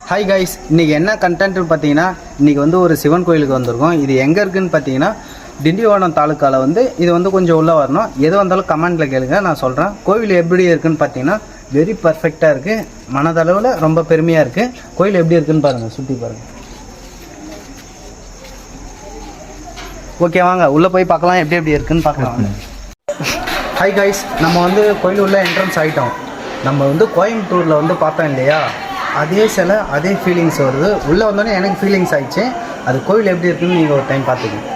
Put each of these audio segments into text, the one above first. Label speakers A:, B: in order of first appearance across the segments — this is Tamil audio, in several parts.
A: ஹாய் கைஸ் இன்றைக்கி என்ன கண்டென்ட்னு பார்த்தீங்கன்னா இன்றைக்கி வந்து ஒரு சிவன் கோயிலுக்கு வந்திருக்கோம். இது எங்கே இருக்குதுன்னு பார்த்தீங்கன்னா திண்டிவனம் தாலுக்காவில் வந்து இது வந்து கொஞ்சம் உள்ளே வரணும். எது வந்தாலும் கமெண்ட்டில் கேளுங்க நான் சொல்கிறேன் கோவில் எப்படி இருக்குன்னு பார்த்தீங்கன்னா வெரி பர்ஃபெக்டாக இருக்குது மனதளவில் ரொம்ப பெருமையாக இருக்குது கோயில் எப்படி இருக்குதுன்னு பாருங்கள் சுற்றி பாருங்கள் ஓகே வாங்க. உள்ளே போய் பார்க்கலாம் எப்படி எப்படி இருக்குன்னு பார்க்கலாம் ஹாய் கைஸ் நம்ம வந்து கோயில் உள்ள என்ட்ரன்ஸ் ஆகிட்டோம் நம்ம வந்து கோயம்புத்தூரில் வந்து பார்த்தோம் இல்லையா? அதே சில அதே ஃபீலிங்ஸ் வருது. உள்ளே வந்தோடனே எனக்கு ஃபீலிங்ஸ் ஆயிடுச்சு. அது கோயில் எப்படி இருக்குன்னு நீங்கள் ஒரு டைம் பார்த்துக்கோங்க.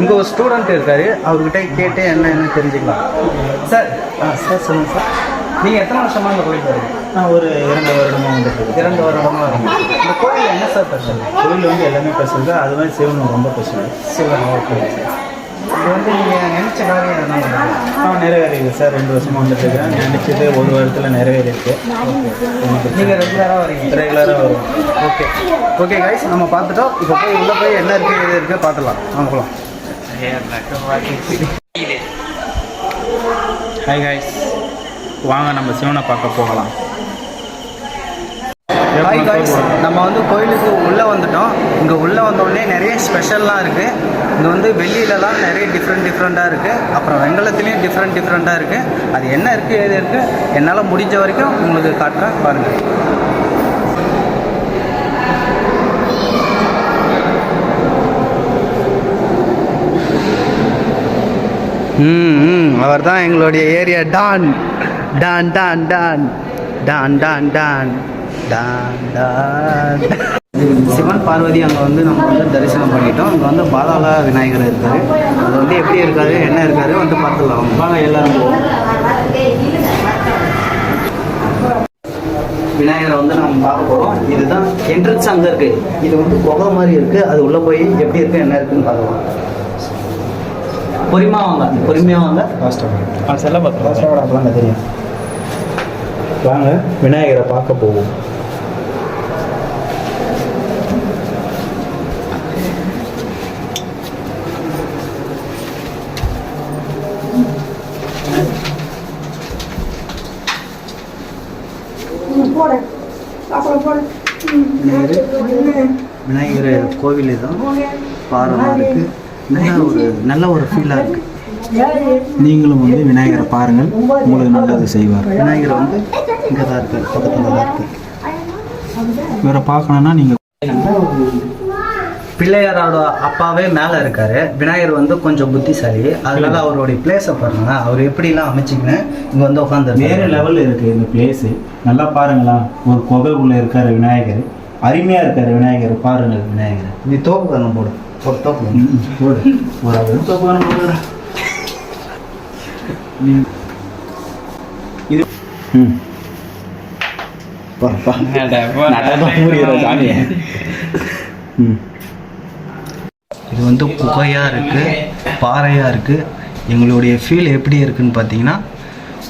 A: இங்கே ஒரு ஸ்டூடெண்ட் இருக்காரு. அவர்கிட்ட கேட்டு என்ன என்ன தெரிஞ்சுக்கலாம். சார் ஆ சார் சொல்லுங்கள் சார் நீங்கள் எத்தனை வருஷமாக இந்த கோயில் வரீங்க?
B: நான் ஒரு இரண்டு வருடமாக வந்துட்டு
A: இரண்டு வருடமாக வரீங்க. இந்த கோயில் என்ன சார் ஸ்பெஷல்
B: கோயில் வந்து எல்லாமே ஸ்பெஷல் தான் அது மாதிரி சிவன் ரொம்ப ஸ்பெஷல்
A: சிவன் ஓகே இது வந்து நீங்கள் நினச்ச காரியம்
B: நிறைவேறிது சார். ரெண்டு வருஷமாக வந்துட்டு இருக்கேன் நினச்சது ஒரு வாரத்தில் நிறைவேறிருக்கு
A: நீங்கள் ரெகுலராக வரீங்க.
B: ரெகுலராக வரும்
A: ஓகே. ஓகே கைஸ் நம்ம பார்த்துட்டோம். இப்போ போய் உள்ளே போய் என்ன இருக்குது எது இருக்குது பார்த்துலாம் வாங்க போகலாம்
B: ஹாய் காய்ஸ் வாங்க நம்ம சிவனை பார்க்க போகலாம்.
A: ஹாய் காய்ஸ் நம்ம வந்து கோயிலுக்கு உள்ளே வந்துட்டோம். இங்கே உள்ளே வந்தோடனே நிறைய ஸ்பெஷல்லாம் இருக்குது இங்கே வந்து வெளியிலலாம் நிறைய டிஃப்ரெண்ட் டிஃப்ரெண்ட்டாக இருக்குது அப்புறம் வெங்கலத்துலேயும் டிஃப்ரெண்ட் டிஃப்ரெண்ட்டாக இருக்குது அது என்ன இருக்குது எது இருக்குது என்னால் முடிஞ்ச வரைக்கும் உங்களுக்கு காட்டுறேன் பாருங்கள் ம் அவர் தான் எங்களுடைய area. Don Don Don Don. Don Don Don. Sivan Parvathi அங்கே வந்து நம்ம வந்து தரிசனம் பண்ணிட்டோம். அங்கே வந்து பாதாள விநாயகர் இருக்காரு. அது வந்து எப்படி இருக்காரு என்ன இருக்காரு வந்து பார்த்துக்கலாம்
B: வாங்க எல்லாரும் போவோம்.
A: விநாயகரை வந்து நம்ம பார்க்க போகிறோம் இதுதான் என்ட்ரன்ஸ் அங்கே இருக்கு. இது வந்து குகை மாதிரி இருக்கு. அது உள்ளே போய் எப்படி இருக்கு என்ன இருக்குன்னு பார்க்கலாம். பொறுமையாக வாங்க பொறுமையாக வாங்க.
B: ஃபாஸ்ட்டாக ஆ செல்ல தெரியும் வாங்க விநாயகரை பார்க்க போவோம்
C: போடு அப்புறம் போடு
A: விநாயகர் விநாயகர் கோவில் தான் பாரமாக இருக்கு நல்ல ஒரு நல்ல ஒரு ஃபீலாக இருக்கு.
B: நீங்களும் வந்து விநாயகரை பாருங்கள். உங்களுக்கு நல்லது செய்வார்.
A: விநாயகர் வந்து இங்கே தான் இருக்கு பக்கத்தில் தான் இருக்கு
B: இவரை பார்க்கணுன்னா நீங்கள்
A: பிள்ளையாரோட அப்பாவே மேலே இருக்காரு. விநாயகர் வந்து கொஞ்சம் புத்திசாலி. அதனால அவருடைய பிளேஸை பாருங்க. அவர் எப்படிலாம் அமைச்சிக்கின்னு இங்கே வந்து உட்காந்து
B: வேறு லெவலில் இருக்குது இந்த பிளேஸு நல்லா பாருங்களா ஒரு குகை உள்ள இருக்கார் விநாயகர். அருமையாக இருக்கார் விநாயகர் பாருங்கள் விநாயகர்.
A: நீ தோப்பு கண்ணம் போடு. ஒரு தோப்பு
B: போடு. ஒரு அவர் தோப்பான போடுறா இது ம்.
A: இது வந்து குகையாக இருக்குது பாறையாக இருக்குது எங்களுடைய ஃபீல் எப்படி இருக்குன்னு பார்த்தீங்கன்னா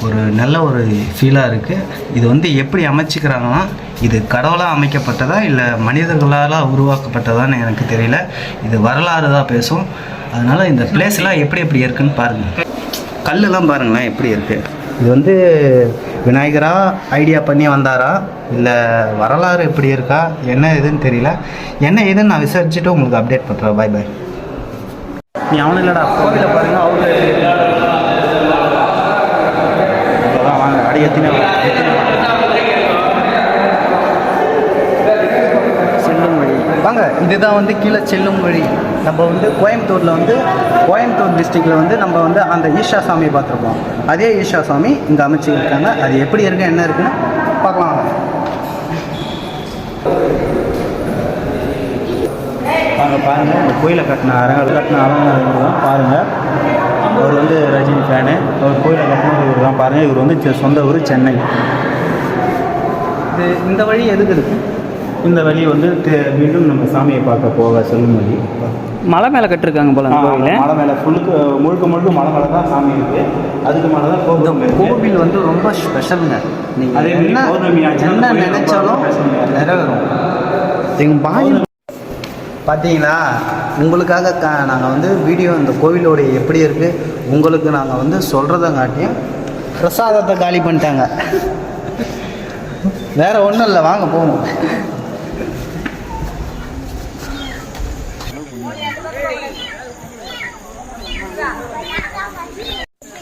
A: ஒரு நல்ல ஒரு ஃபீலாக இருக்குது இது வந்து எப்படி அமைச்சிக்கிறாங்கன்னா இது கடவுளாக அமைக்கப்பட்டதா இல்லை மனிதர்களால் உருவாக்கப்பட்டதான்னு எனக்கு தெரியல. இது வரலாறு தான் பேசும். அதனால் இந்த பிளேஸ்லாம் எப்படி எப்படி இருக்குன்னு பாருங்கள் கல்லெல்லாம் பாருங்களேன் எப்படி இருக்குது இது வந்து விநாயகரா ஐடியா பண்ணி வந்தாரா? இல்லை வரலாறு எப்படி இருக்கா? என்ன ஏதுன்னு தெரியல. என்ன ஏதுன்னு நான் விசாரிச்சுட்டு உங்களுக்கு அப்டேட் பண்ணுறேன் பாய் பாய் நீ அவனும் இல்லைடா கோவில பாருங்க அவரு வாங்க அடி எத்தனை செல்லும் வழி வாங்க இதுதான் வந்து கீழே செல்லும் வழி. நம்ம வந்து கோயம்புத்தூரில் வந்து கோயம்புத்தூர் டிஸ்ட்ரிக்டில் வந்து நம்ம வந்து அந்த ஈஷா சாமி பார்த்துருப்போம். அதே ஈஷா சாமி இங்கே அமைச்சிருக்காங்க அது எப்படி இருக்கு என்ன இருக்குன்னு பார்க்கலாம்.
B: வாங்க பாருங்கள் இந்த கோயிலை கட்டின அரங்க கட்டின அரங்க தான் பாருங்கள் அவர் வந்து ரஜினி ஃபேனு அவர் கோயிலை கட்டினது இவர் தான் பாருங்கள் இவர் வந்து சொந்த ஊர் சென்னை.
A: இது இந்த வழி எதுக்கு இருக்கு?
B: இந்த வழி வந்து மீண்டும் நம்ம சாமியை பார்க்க போக செல்லும் வழி.
D: மலை மேலே கட்டிருக்காங்க போல கோவில்
B: மலை மேலே ஃபுல்லுக்கு முழுக்க முழுக்க மலை மேலே தான் சாமி இருக்குது அதுக்கு மேலே தான் இருக்கு.
A: கோவில் வந்து ரொம்ப ஸ்பெஷலுங்க. நீங்கள்
B: அதே மாதிரி
A: என்ன என்ன நினைச்சாலும். நிறைவேறும். எங்கள் பாய் பார்த்தீங்களா உங்களுக்காக க நாங்கள் வந்து வீடியோ இந்த கோவிலோடைய எப்படி இருக்குது உங்களுக்கு நாங்கள் வந்து சொல்கிறதங்காட்டியும் பிரசாதத்தை காலி பண்ணிட்டாங்க. வேற ஒன்றும் இல்லை வாங்க போவோம்.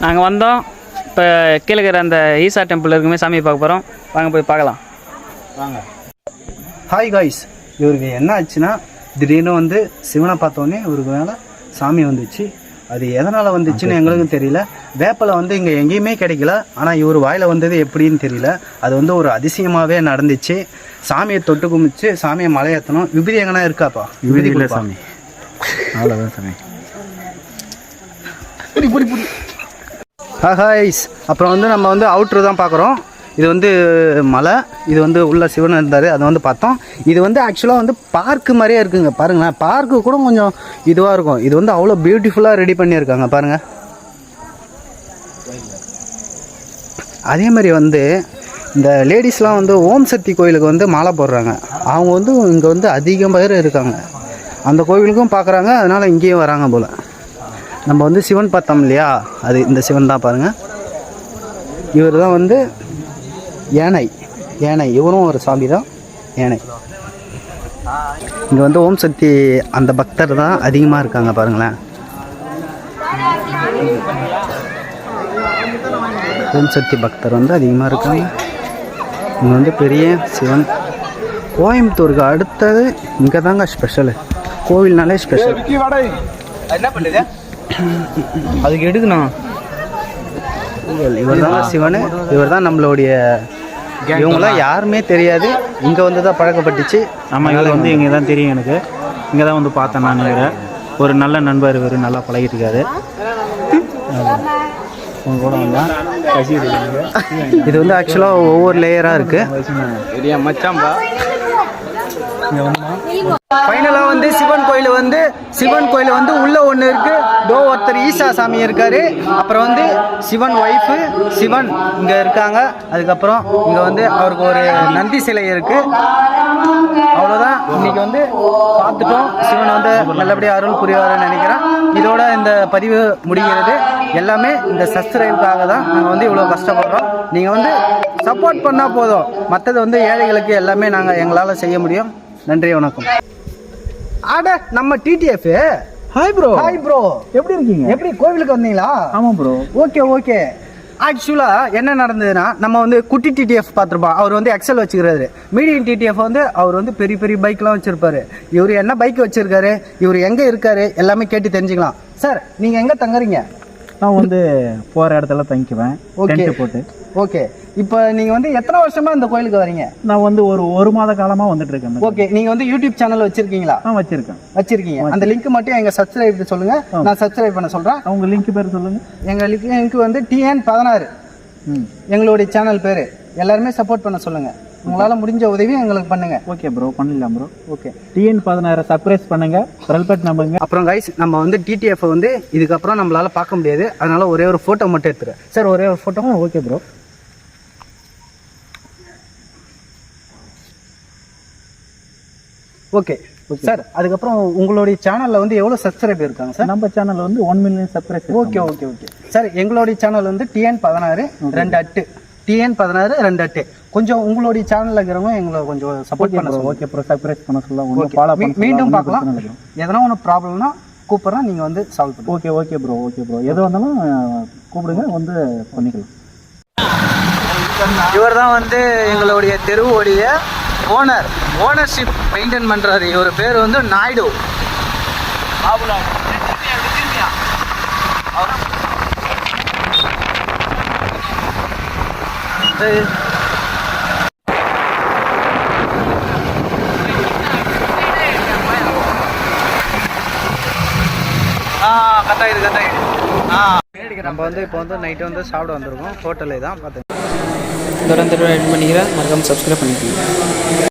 D: நாங்கள் வந்தோம். இப்போ கீழே இருக்கிற அந்த ஈசா டெம்பிள் இருக்குமே சாமியை பார்க்க போகிறோம் வாங்க போய் பார்க்கலாம்.
A: வாங்க. ஹாய் காய்ஸ் இவருக்கு என்ன ஆச்சுன்னா திடீர்னு வந்து சிவனை பார்த்தோன்னே இவருக்கு மேலே சாமி வந்துச்சு. அது எதனால் வந்துச்சுன்னு எங்களுக்கும் தெரியல. வேப்பலை வந்து இங்கே எங்கேயுமே கிடைக்கல. ஆனால் இவர் வாயில் வந்தது எப்படின்னு தெரியல. அது வந்து ஒரு அதிசயமாகவே நடந்துச்சு. சாமியை தொட்டு குமிச்சு சாமியை மலையேற்றணும் விபதி எங்கன்னா இருக்காப்பா? விபதி இல்லை சாமி.
B: அவ்வளோதான் சாமி.
A: ஹாய்ஸ் அப்புறம் வந்து நம்ம வந்து அவுட்ரு தான் பார்க்குறோம். இது வந்து மலை. இது வந்து உள்ள சிவன் இருந்தார். அதை வந்து பார்த்தோம். இது வந்து ஆக்சுவலாக வந்து பார்க்கு மாதிரியே இருக்குங்க. பாருங்களேன். பார்க்கு கூட கொஞ்சம் இதுவாக இருக்கும். இது வந்து அவ்வளோ பியூட்டிஃபுல்லாக ரெடி பண்ணியிருக்காங்க. பாருங்கள் அதே மாதிரி வந்து இந்த லேடிஸ்லாம் வந்து ஓம் சக்தி கோயிலுக்கு வந்து மாலை போடுறாங்க. அவங்க வந்து இங்கே வந்து அதிகம் பேர் இருக்காங்க. அந்த கோவிலுக்கும் பார்க்குறாங்க. அதனால் இங்கேயும் வராங்க போல். நம்ம வந்து சிவன் பார்த்தோம் இல்லையா? அது இந்த சிவன் தான் பாருங்கள் இவர் தான் வந்து யானை. யானை. இவரும் ஒரு சாமி தான் யானை. இங்கே வந்து ஓம் சக்தி அந்த பக்தர் தான் அதிகமாக இருக்காங்க பாருங்களேன். ஓம் சக்தி பக்தர் வந்து அதிகமாக இருக்காங்க. இங்கே வந்து பெரிய சிவன். கோயம்புத்தூருக்கு அடுத்தது இங்கே தாங்க ஸ்பெஷலு கோவில்னாலே ஸ்பெஷல் என்ன பண்ணுது? அதுக்கு எடுக்கணும் இவர் தான் சிவன். இவர் தான் நம்மளுடைய இவங்களாம் யாருமே தெரியாது. இங்கே வந்து தான் பழக்கப்பட்டுச்சு.
B: ஆமாம் இவர் வந்து இங்கே தான் தெரியும் எனக்கு. இங்கே தான் வந்து பார்த்தேன் நான் இவரை. ஒரு நல்ல நண்பர் இவர் நல்லா பழகிட்டு இருக்காரு. உங்க கூட
A: இது வந்து ஆக்சுவலாக ஒவ்வொரு லேயராக இருக்குது ஃபைனலாக வந்து சிவன் கோயில் வந்து சிவன் கோயில் வந்து உள்ளே ஒன்று இருக்குது தோ ஒருத்தர் ஈசா சாமி இருக்கார். அப்புறம் வந்து சிவன் ஒய்ஃபு சிவன் இங்கே இருக்காங்க. அதுக்கப்புறம் இங்கே வந்து அவருக்கு ஒரு நந்தி சிலை இருக்குது அவ்வளோதான் இன்றைக்கி வந்து பார்த்துட்டோம். சிவன் வந்து நல்லபடியாக அருள் புரியவாருன்னு நினைக்கிறேன். இதோட இந்த பதிவு முடிகிறது. எல்லாமே இந்த சப்ஸ்கிரைபுக்காக தான் நாங்கள் வந்து இவ்வளோ கஷ்டப்படுறோம். நீங்கள் வந்து சப்போர்ட் பண்ணால் போதும். மற்றது வந்து ஏழைகளுக்கு எல்லாமே நாங்கள் எங்களால் செய்ய முடியும். நன்றி வணக்கம். ஆட நம்ம TTF
B: hi bro
A: hi bro
B: எப்படி இருக்கீங்க?
A: எப்படி கோவிலுக்கு வந்தீங்களா?
B: ஆமாம் ப்ரோ
A: ஓகே ஓகே ஆக்சுவலாக என்ன நடந்ததுன்னா நம்ம வந்து குட்டி டிடிஎஃப் பார்த்துருப்போம். அவர் வந்து எக்ஸல் வச்சுக்கிறாரு. மீடியம் டிடிஎஃப் வந்து அவர் வந்து பெரிய பெரிய பைக்லாம் வச்சுருப்பாரு. இவர் என்ன பைக் வச்சுருக்காரு? இவர் எங்கே இருக்காரு? எல்லாமே கேட்டு தெரிஞ்சுக்கலாம். சார் நீங்கள் எங்கே தங்குறீங்க?
B: நான் வந்து போகிற இடத்துல தங்கிக்குவேன். டென்ட் போட்டு.
A: ஓகே இப்போ நீங்கள் வந்து எத்தனை வருஷமாக இந்த கோயிலுக்கு வரீங்க
B: நான் வந்து ஒரு ஒரு மாத காலமாக வந்துட்டு இருக்கேன்
A: ஓகே நீங்கள் வந்து யூடியூப் சேனல் வச்சுருக்கீங்களா?
B: நான் வச்சிருக்கேன்.
A: வச்சிருக்கீங்க. அந்த லிங்க் மட்டும் எங்க சப்ஸ்கிரைப் சொல்லுங்க. நான் சப்ஸ்கிரைப் பண்ண சொல்றேன்.
B: உங்க லிங்க் பேர் சொல்லுங்க.
A: எங்க லிங்க் வந்து டிஎன் பதினாறு.
B: ம்.
A: எங்களுடைய சேனல் பேரு. எல்லாருமே சப்போர்ட் பண்ண சொல்லுங்க. உங்களால முடிஞ்ச உதவி எங்களுக்கு பண்ணுங்க.
B: ஓகே ப்ரோ பண்ணிடலாம் ப்ரோ
A: ஓகே
B: டிஎன் பதினாறு சர்ப்ரைஸ் பண்ணுங்க. பெல்பட் நம்புங்க.
A: அப்புறம் கைஸ் நம்ம வந்து டிடிஎஃப் வந்து இதுக்கப்புறம் நம்மளால பார்க்க முடியாது. அதனால ஒரே ஒரு போட்டோ மட்டும் எடுத்துறேன் சார் ஒரே ஒரு photo
B: okay bro
A: okay sir அதுக்கப்புறம் உங்களுடைய சேனல்ல வந்து எவ்வளவு சப்ஸ்கிரைப் இருக்காங்க சார்
B: நம்ம சேனல் வந்து one million subscribers
A: okay okay okay sir எங்களுடைய சேனல் வந்து டிஎன் பதினாறு ரெண்டு அட்டு. டிஎன் பதினாறு ரெண்டு அட்டு. கொஞ்சம் உங்களுடைய சேனல்ல இருக்கிறவங்க எங்களை கொஞ்சம் சப்போர்ட் பண்ண
B: ஓகே ப்ரோ சர்ப்ரைஸ் பண்ண சொல்ல ஒன்று
A: Okay.
B: ஃபாலோ
A: மீ-
B: பண்ண
A: மீண்டும் பார்க்கலாம். எதனா ஒன்று ப்ராப்ளம்னா கூப்பிட்றேன் நீங்கள் வந்து சால்வ் பண்ணுங்க.
B: Okay okay bro okay bro எது வந்தாலும் கூப்பிடுங்க வந்து பண்ணிக்கலாம்.
A: இவர் தான் வந்து எங்களுடைய தெருவுடைய ஓனர் ஓனர்ஷிப் மெயின்டைன் பண்ணுறாரு இவர் பேர் வந்து நாயுடு. கட்டாயிடு கட்டாயிடு. ஆ. நம்ம வந்து இப்போ வந்து நைட்டு வந்து சாப்பிட வந்திருக்கோம். ஹோட்டலே தான் பார்த்து
D: தொடர்ந்து பண்ணிக்கிறேன். மறக்காமல் சப்ஸ்கிரைப் பண்ணிக்கோங்க.